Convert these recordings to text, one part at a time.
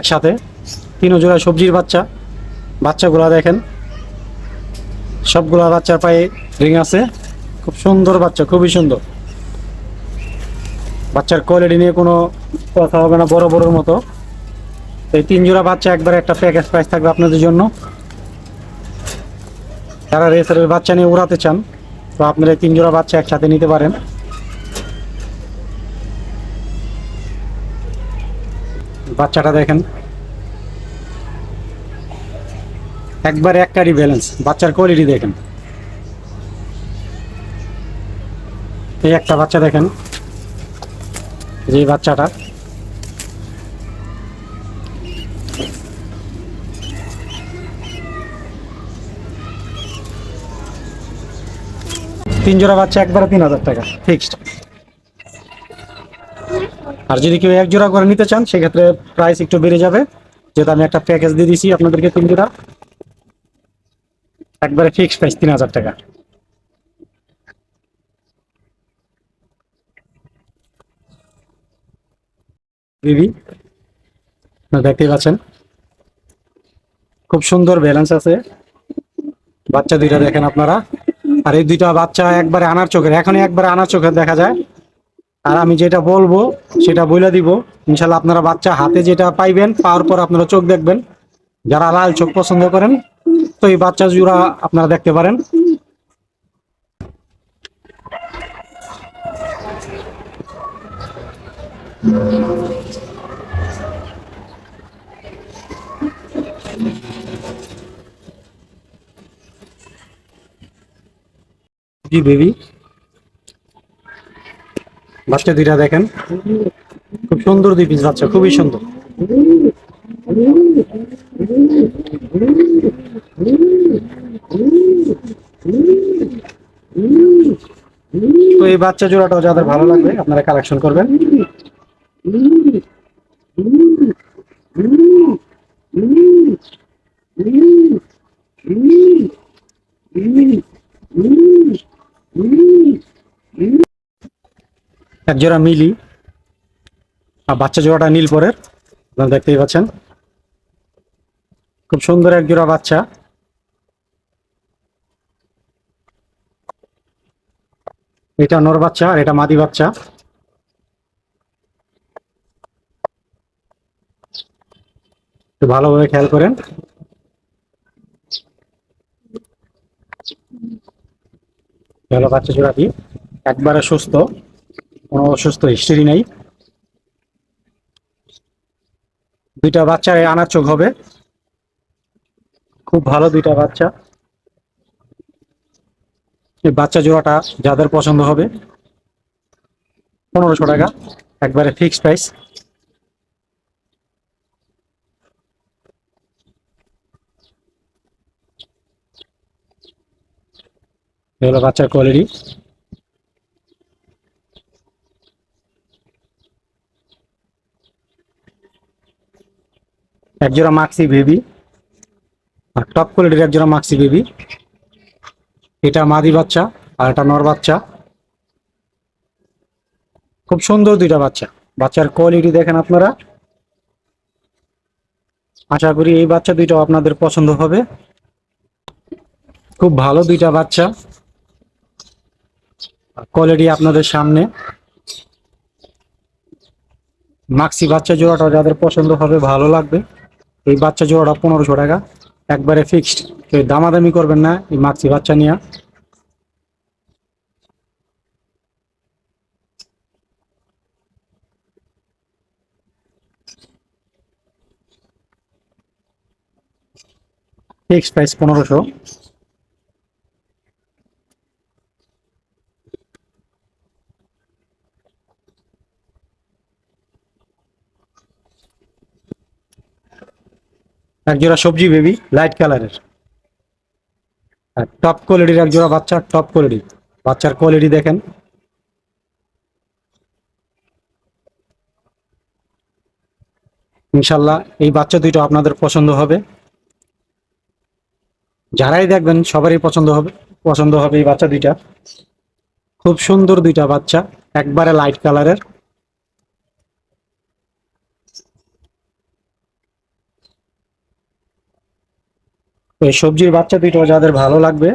একসাথে তিন জোড়া সবজির বাচ্চা। বাচ্চাগুলা দেখেন, সবগুলা বাচ্চার পায়ে রিং আছে। খুব সুন্দর বাচ্চা, খুবই সুন্দর। বাচ্চার কোয়ালিটি নিয়ে কোনো কথা হবে না, বড় বড়োর মতো। এই তিন জোড়া বাচ্চা একবারে একটা প্যাকেজ প্রাইস থাকবে আপনাদের জন্য। যারা রেসারের বাচ্চা নিয়ে উড়াতে চান, তো আপনারা তিন জোড়া বাচ্চা একসাথে নিতে পারেন। বাচ্চাটা দেখেন। একবার এক কারি ব্যালেন্স বাচ্চার কোয়ালিটি দেখেন। এই একটা বাচ্চা দেখেন যে বাচ্চাটা। তিন জোড়া বাচ্চা, একবারে তিন হাজার টাকা ফিক্সড আর যদি কেউ এক জোড়া করে নিতে চান, সেক্ষেত্রে প্রাইস একটু বেড়ে যাবে। যেহেতু আমি একটা প্যাকেজ দিয়ে দিছি আপনাদেরকে তিন জোড়া। একবারে ফিক্সড প্রাইস তিন হাজার টাকা। বিবি দেখতেই পাচ্ছেন। খুব সুন্দর ব্যালেন্স আছে। বাচ্চা দুইটা দেখেন আপনারা। আর এই দুইটা বাচ্চা একবারে আনার চোখের, এখনই একবারে আনার চোখের দেখা যায়। আর আমি যেটা বলব, সেটা বলে দিব। ইনশাল্লাহ আপনারা বাচ্চা হাতে যেটা পাইবেন, পাওয়ার পর আপনারা চোখ দেখবেন। যারা লাল চোখ পছন্দ করেন, তো এই বাচ্চা জোড়া আপনারা দেখতে পারেন। জি, বেবি। বাচ্চা দুইটা দেখেন। খুব সুন্দর দুই পিস বাচ্চা, খুবই সুন্দর। তো এই বাচ্চা জোড়াটাও যাদের ভালো লাগবে, আপনারা কালেকশন করবেন। এক জোড়া মিলি আর বাচ্চা জোড়াটা নীল পরের। আপনারা দেখতেই পাচ্ছেন। খুব সুন্দর এক জোড়া বাচ্চা। এটা নর বাচ্চা আর এটা মাদি বাচ্চা। একটু ভালোভাবে খেয়াল করেন। ভালো বাচ্চা জোড়াটি। একবারে সুস্থ। কোনো অসুস্থ হিস্ট্রি নেই। দুইটা বাচ্চা আনার চোখ হবে। খুব ভালো দুইটা বাচ্চা। এই বাচ্চা জোড়াটা যাদের পছন্দ হবে। পনেরোশো টাকা, একবারে ফিক্সড প্রাইস এগুলো বাচ্চার কোয়ালিটি এক জোড়া মাক্সি বেবি আর টপ কোয়ালিটির এক জোড়া মাক্সি বেবি এটা মাদি বাচ্চা আর এটা নর বাচ্চা। খুব সুন্দর দুইটা বাচ্চা। বাচ্চার কোয়ালিটি দেখেন আপনারা। আশা করি এই বাচ্চা দুইটাও আপনাদের পছন্দ হবে। খুব ভালো দুইটা বাচ্চা। কোয়ালিটি আপনাদের সামনে। মাক্সি বাচ্চা জোড়াটা যাদের পছন্দ হবে, ভালো লাগবে। এই বাচ্চা জোড়াটা পনেরোশো টাকা। একবারে ফিক্সড কেউ দামাদামি করবেন না, এই মাক্সি বাচ্চা নিয়ে। ফিক্সড প্রাইস পনেরোশো। এক জোড়া সবজি বেবি লাইট কালারের আর টপ কোয়ালিটির এক জোড়া বাচ্চা টপ কোয়ালিটি বাচ্চার কোয়ালিটি দেখেন। ইনশাল্লাহ এই বাচ্চা দুইটা আপনাদের পছন্দ হবে। যারাই দেখবেন সবারই পছন্দ হবে পছন্দ হবে এই বাচ্চা দুইটা। খুব সুন্দর দুইটা বাচ্চা, একবারে লাইট কালারের এই সবজির বাচ্চা দুটো যাদের ভালো লাগবে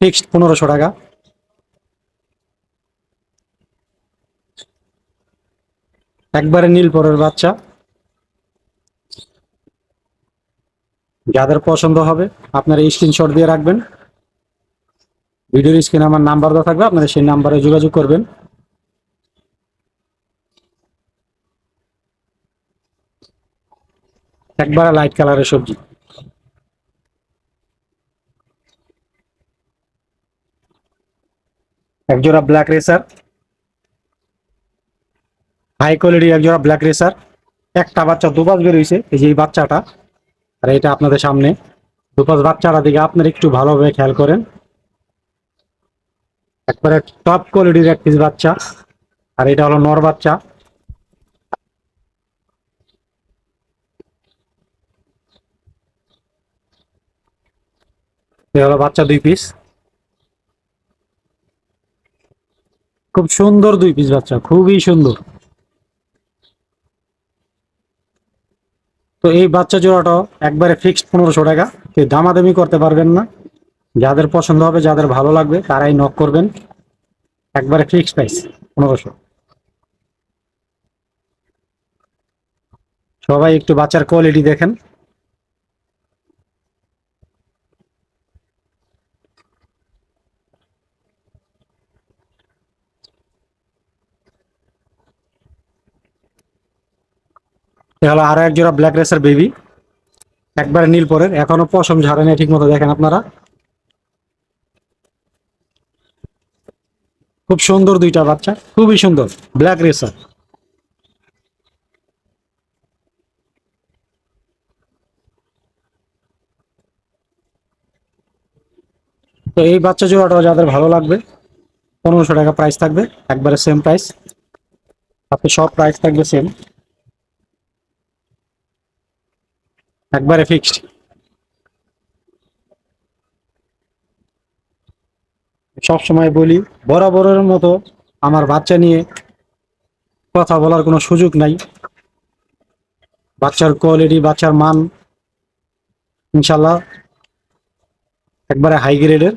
ফিক্সড পনেরোশো টাকা। একবারে নীল পরের বাচ্চা। যাদের পছন্দ হবে, আপনারা স্ক্রিনশট দিয়ে রাখবেন। ভিডিওর স্ক্রিনে আমার নাম্বার দেওয়া থাকবে, আপনারা সেই নাম্বারে যোগাযোগ করবেন। একবারে লাইট কালারের সবজি। একজোড়া ব্ল্যাক রেসার হাই কোয়ালিটি একজোড়া ব্ল্যাক রেসার একটা বাচ্চা দুপাশ বেরোইছে এই যে এই বাচ্চাটা, আর এটা আপনাদের সামনে। দুপাশ বাচ্চাটা দিকে আপনারা একটু ভালোভাবে খেয়াল করেন। একবারে টপ কোয়ালিটির এক পিস বাচ্চা, আর এটা হলো নর বাচ্চা। হলো বাচ্চা দুই পিস খুব সুন্দর দুই পিস বাচ্চা, খুবই সুন্দর। তো এই বাচ্চা জোড়াটাও একবারে ফিক্সড পনেরোশো টাকা। কেউ দামাদামি করতে পারবেন না। যাদের পছন্দ হবে, যাদের ভালো লাগবে, তারাই নক করবেন। একবারে ফিক্সড প্রাইস পনেরোশো। সবাই একটু বাচ্চার কোয়ালিটি দেখেন। এ হলো আরও এক জোড়া ব্ল্যাক রেসার বেবি একবারে নীল পরের, এখনও পশম ঝাড়ে নেই ঠিক মতো দেখেন আপনারা। খুব সুন্দর দুইটা বাচ্চা, খুবই সুন্দর ব্ল্যাক রেসার তো এই বাচ্চা জোড়াটা যাদের ভালো লাগবে, পনেরোশো টাকা প্রাইস থাকবে, একবারে সেম প্রাইস আপনি সব প্রাইস থাকবে সেম একবারে ফিক্সড সব সময় বলি, বরাবরের মতো আমার বাচ্চা নিয়ে কথা বলার কোনো সুযোগ নাই। বাচ্চার কোয়ালিটি বাচ্চার মান, ইনশাল্লাহ একবারে হাই গ্রেডের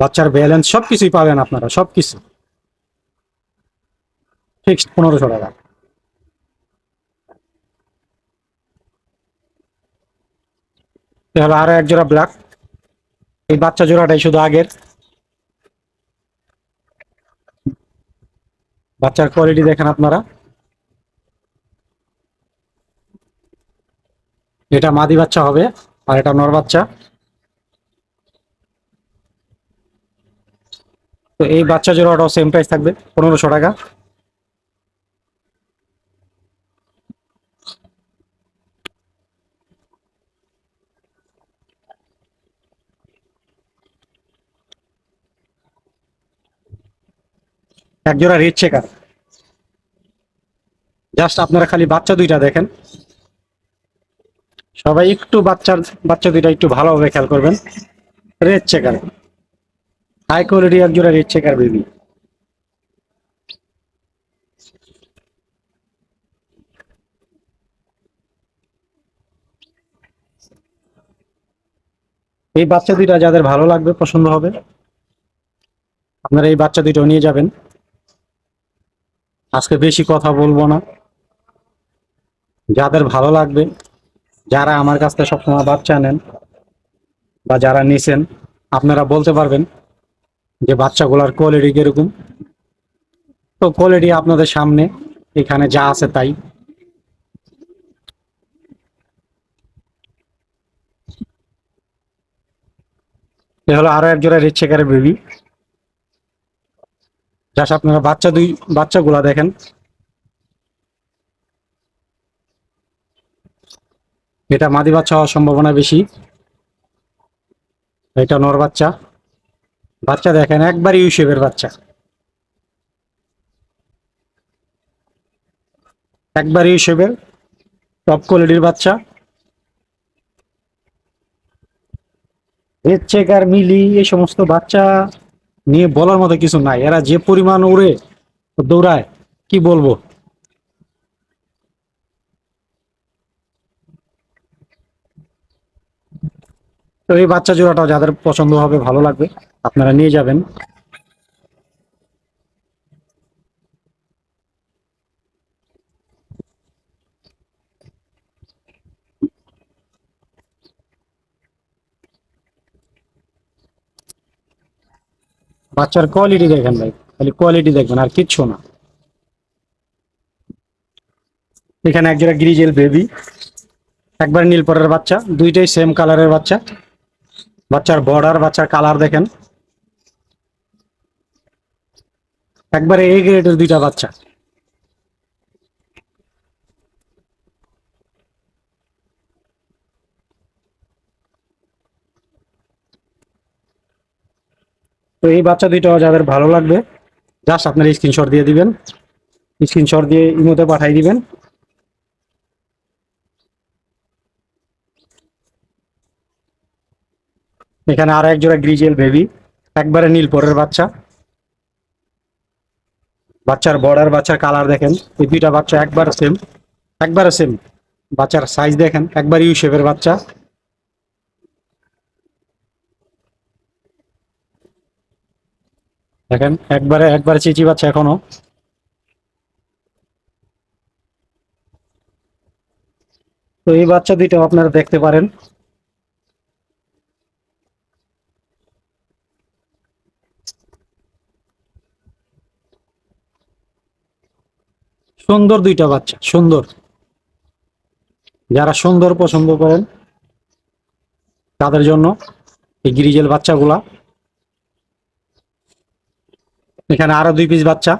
বাচ্চার ব্যালেন্স সব কিছুই পাবেন আপনারা সব কিছু ফিক্সড পনেরোশো টাকা। হলো আরও এক জোড়া ব্ল্যাক এই বাচ্চা জোড়াটাই শুধু আগের। বাচ্চার কোয়ালিটি দেখেন আপনারা। এটা মাদি বাচ্চা হবে, আর এটা নর বাচ্চা। তো এই বাচ্চা জোড়াটাও সেম প্রাইস থাকবে, পনেরোশো টাকা। এক জোড়া রেড চেকার জাস্ট আপনারা খালি বাচ্চা দুইটা দেখেন। সবাই একটু বাচ্চার, বাচ্চা দুইটা একটু ভালোভাবে খেয়াল করবেন। রেড চেকার হাই কোয়ালিটি এক জোড়া রেড চেকার বেবি এই বাচ্চা দুইটা যাদের ভালো লাগবে, পছন্দ হবে, আপনারা এই বাচ্চা দুইটাও নিয়ে যাবেন। আজকে বেশি কথা বলব না। যাদের ভালো লাগবে, যারা আমার কাছ থেকে সবসময় বাচ্চা নেন বা যারা নিছেন, আপনারা বলতে পারবেন যে বাচ্চাগুলোর কোয়ালিটি কীরকম। তো কোয়ালিটি আপনাদের সামনে, এখানে যা আছে তাই। এ হলো আরও এক জোড়া রেড চেকারের বেবি জাস্ট আপনারা বাচ্চা দুই, বাচ্চাগুলা দেখেন। এটা মাদি বাচ্চা হওয়ার সম্ভাবনা বেশি। এটা নর বাচ্চা। বাচ্চা দেখেন একবার ইউসেফের বাচ্চা। একবার ইউসেফের টপ কোয়ালিটির বাচ্চা। রেড চেকার মিলি, এই সমস্ত বাচ্চা নিয়ে বলার মতো কিছু নাই। এরা যে পরিমাণ উড়ে দৌড়ায়, কি বলব? তো এই বাচ্চা জোড়াটা যাদের পছন্দ হবে, ভালো লাগবে, আপনারা নিয়ে যাবেন। বাচ্চার কোয়ালিটি দেখেন ভাই, খালি কোয়ালিটি দেখবেন, আর কিচ্ছু না। এখানে একজোড়া গ্রিজেল বেবি একবার নীল পরের বাচ্চা, দুইটাই সেম কালারের বাচ্চা। বাচ্চার বর্ডার বাচ্চার কালার দেখেন। একবারে এ গ্রেডের দুইটা বাচ্চা। তো এই বাচ্চা দুইটা যাদের ভালো লাগবে জাস্ট আপনার স্ক্রিনশট দিয়ে দিবেন। স্ক্রিনশট দিয়ে ইমোতে পাঠিয়ে দিবেন। এখানে আর এক জোড়া গ্রিজেল বেবি একবারে নীল পরের বাচ্চা। বাচ্চার বর্ডার বাচ্চার কালার দেখেন। এই দুইটা বাচ্চা একবার সেম একবারে সেম বাচ্চার সাইজ দেখেন, একবার ইউ শেপের বাচ্চা। দেখেন, একবারে একবারে চিচি বাচ্চা এখনও। তো এই বাচ্চা দুইটা আপনারা দেখতে পারেন। সুন্দর দুইটা বাচ্চা, সুন্দর। যারা সুন্দর পছন্দ করেন, তাদের জন্য এই গ্রিজেল বাচ্চাগুলা এখানে আরও দুই পিস বাচ্চা।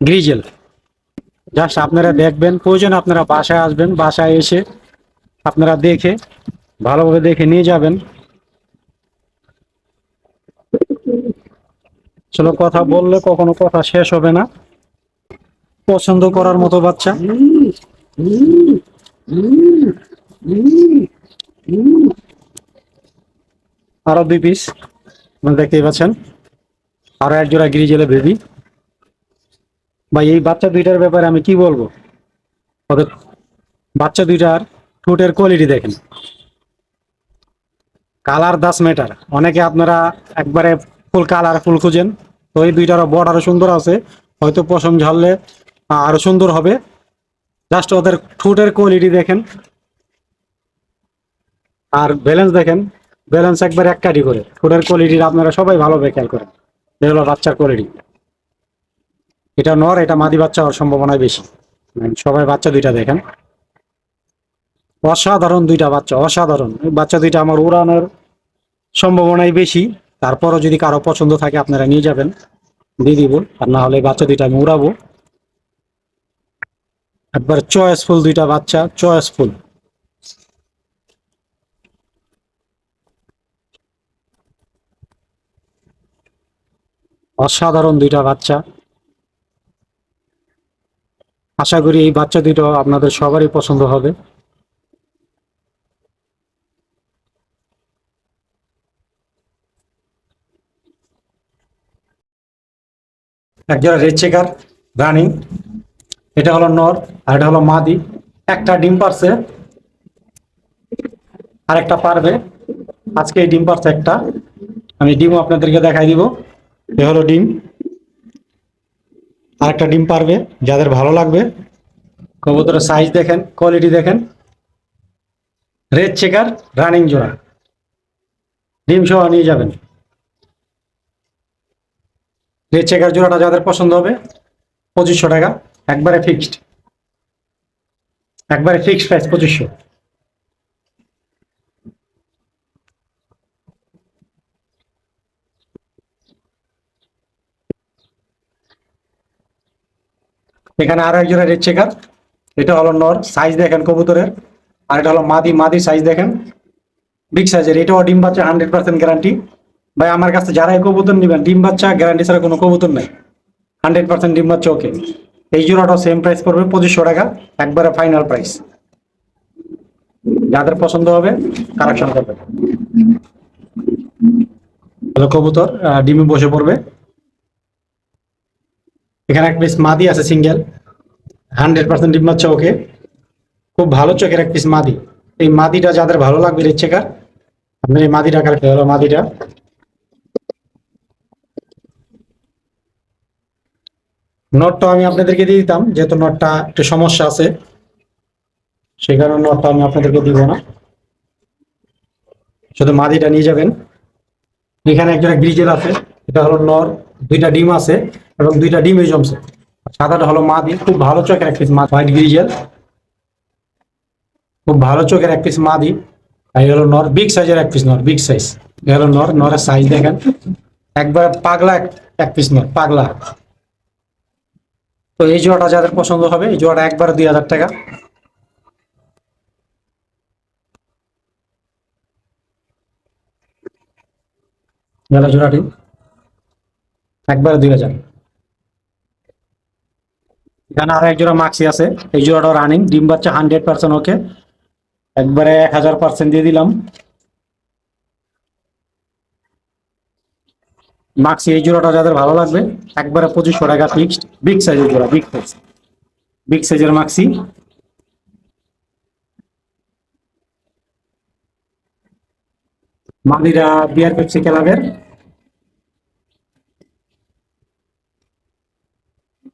গ্রিজেল জাস্ট আপনারা দেখবেন, প্রয়োজন আপনারা বাসায় আসবেন, বাসায় এসে আপনারা দেখে, ভালোভাবে দেখে নিয়ে যাবেন। চলো কথা বললে কখনো কথা শেষ হবে না। পছন্দ করার মতো বাচ্চা। আরও দুই পিস আপনারা দেখতেই পাচ্ছেন। আরও এক জোড়া গ্রিজেলে বেবি ভাই, এই বাচ্চা দুইটার ব্যাপারে আমি কি বলব? ওদের বাচ্চা দুইটার ঠোঁটের কোয়ালিটি দেখেন। কালার দাস ম্যাটার অনেকে আপনারা একবারে ফুল কালার ফুল খুঁজেন। তো এই দুইটারও বর্ডারও সুন্দর আছে। হয়তো পশম ঝাললে আরও সুন্দর হবে। জাস্ট ওদের ঠোঁটের কোয়ালিটি দেখেন। আর ব্যালেন্স দেখেন। ব্যালেন্স একবার এক কাটি করে। ঠোঁটের কোয়ালিটির আপনারা সবাই ভালোভাবে খেয়াল করেন। এগুলো বাচ্চার কোয়ালিটি এটা নর, এটা মাদি বাচ্চা হওয়ার সম্ভাবনা বেশি। মানে সবাই বাচ্চা দুইটা দেখেন। অসাধারণ দুইটা বাচ্চা, অসাধারণ। বাচ্চা দুইটা আমার উড়ানোর সম্ভাবনাই বেশি। তারপরও যদি কারও পছন্দ থাকে, আপনারা নিয়ে যাবেন। দিয়ে দিব। আর না হলে বাচ্চা দুইটা আমি উড়াবো। একবার চয়েসফুল দুইটা বাচ্চা চয়েসফুল অসাধারণ দুইটা বাচ্চা। আশা করি এই বাচ্চা দুটো আপনাদের সবারই পছন্দ হবে। একজোড়া রেড চেকার রানিং এটা হলো নর আর এটা হলো মাদি। একটা ডিম পারছে, আরেকটা পারবে। আজকে এই ডিম পারছে একটা। আমি ডিমও আপনাদেরকে দেখাই দিব। এ হলো ডিম। আরেকটা ডিম পারবে, যাদের ভালো লাগবে। কবুতরের সাইজ দেখেন কোয়ালিটি দেখেন। রেড চেকার রানিং জোড়া। ডিম সহ নিয়ে যাবেন। রেড চেকার জোড়াটা যাদের পছন্দ হবে, পঁচিশশো টাকা। একবারে ফিক্সড একবারে ফিক্সড প্রাইস পঁচিশশো। এখানে আরও একজোড়া রেড চেকার এটা হলো নর সাইজ দেখেন কবুতরের। আর এটা হলো মাদি মাদি সাইজ দেখেন। বিগ সাইজের এটাও ডিম বাচ্চা হান্ড্রেড পার্সেন্ট গ্যারান্টি ভাই, আমার কাছে যারাই কবুতর নেবেন, ডিম বাচ্চা গ্যারান্টি ছাড়া কোনো কবুতর নেই। হান্ড্রেড পার্সেন্ট ডিম বাচ্চা ওকে এই জোড়াটাও সেম প্রাইস পড়বে, পঁচিশশো টাকা। একবারে ফাইনাল প্রাইস যাদের পছন্দ হবে কালেকশন করবে। কবুতর ডিমে বসে পড়বে। এখানে এক পিস মাদি আছে সিঙ্গেল হান্ড্রেড পার্সেন্ট ডিম বাচ্চা ওকে। খুব ভালো চোখের এক পিস মাদি। এই মাদিটা যাদের ভালো লাগবে রেড চেকার আপনার এই মাদিটা কালেক্ট হলো মাদিটা। নটটা আমি আপনাদেরকে দিয়ে দিতাম, যেহেতু নটটা একটু সমস্যা আছে, সেই কারণে নটটা আমি আপনাদেরকে দিব না। শুধু মাদিটা নিয়ে যাবেন। এখানে একজোড়া গ্রিজেল আছে, এটা হলো নর, দুইটা ডিম আছে। এবং দুইটা ডিমে জমছে। সাদাটা হলো মাদি খুব ভালো চোখের এক পিস মা হোয়াইট গ্রিজেল খুব ভালো চোখের এক পিস মাদি আর এই হলো নর। বিগ সাইজের এক পিস নর। বিগ সাইজ এই হলো নর। নরের সাইজ দেখেন। একবার পাগলা এক- এক পিস নর। পাগলা। তো এই জোড়াটা যাদের পছন্দ হবে, এই জোড়াটা একবার দুই হাজার টাকা। গেল জোড়াটি, একবার দুই হাজার। এখানে আরও এক জোড়া মাক্সি আছে। এই জোড়াটা রানিং ডিম বাচ্চা হান্ড্রেড পার্সেন্ট ওকে একবারে এক হাজার পার্সেন্ট দিয়ে দিলাম। মাক্সি এই জোড়াটা যাদের ভালো লাগবে, একবারে পঁচিশশো টাকা ফিক্সড বিগ সাইজের জোড়া বিগ সাইজ বিগ সাইজের মাক্সি মালিরা বিয়ার পেপসি ক্লাবের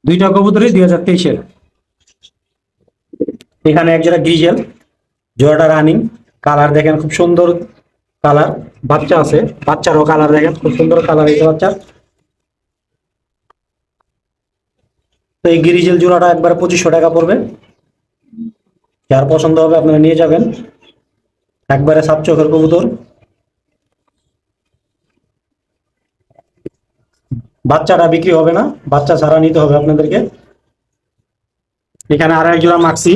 দুইটা কবুতরই দুই হাজার তেইশের। এখানে এক জোড়া গ্রিজেল জোড়াটা রানিং কালার দেখেন খুব সুন্দর কালার বাচ্চা আছে, বাচ্চারও কালার দেখেন, খুব সুন্দর কালার এই বাচ্চার তো এই গ্রিজেল জোড়াটা একবার পঁচিশশো টাকা পড়বে। যার পছন্দ হবে আপনারা নিয়ে যাবেন। একবারে সাত চোখের কবুতর। বাচ্চাটা বিক্রি হবে না, বাচ্চা ছাড়া নিতে হবে আপনাদেরকে। এখানে আর এক জোড়া মাক্সি।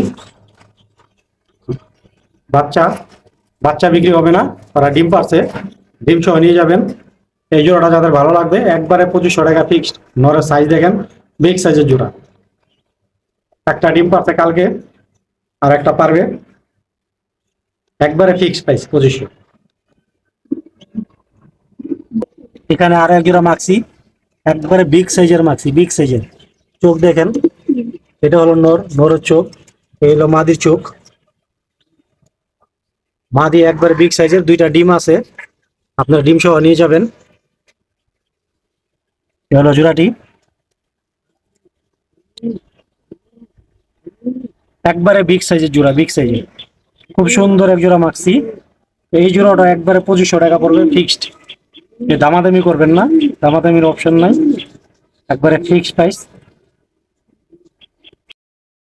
বাচ্চা বাচ্চা বিক্রি হবে না, ওরা ডিম পারছে, ডিম সহ নিয়ে যাবেন। এই জোড়াটা যাদের ভালো লাগবে, একবারে পঁচিশশো টাকা ফিক্সড নরের সাইজ দেখেন বিগ সাইজের জোড়া। একটা ডিম পারছে কালকে, আর একটা পারবে। একবারে ফিক্সড প্রাইস পঁচিশশো। এখানে আর এক জোড়া মাক্সি। একবারে বিগ সাইজের মাক্সি বিগ সাইজের চোখ দেখেন, এটা হলো নর, নরের চোখ এই হলো মাদির চোখ। মাদি একবারে বিগ সাইজের দুইটা ডিম আছে, আপনার ডিম সহ নিয়ে যাবেন। এই হলো জোড়াটি একবারে বিগ সাইজের জোড়া বিগ সাইজের খুব সুন্দর এক জোড়া মাক্সি এই জোড়াটা একবারে পঁচিশশো টাকা পড়বে ফিক্সড দামাদামি করবেন না দামাদামির অপশন নাই। একবারে ফিক্সড প্রাইস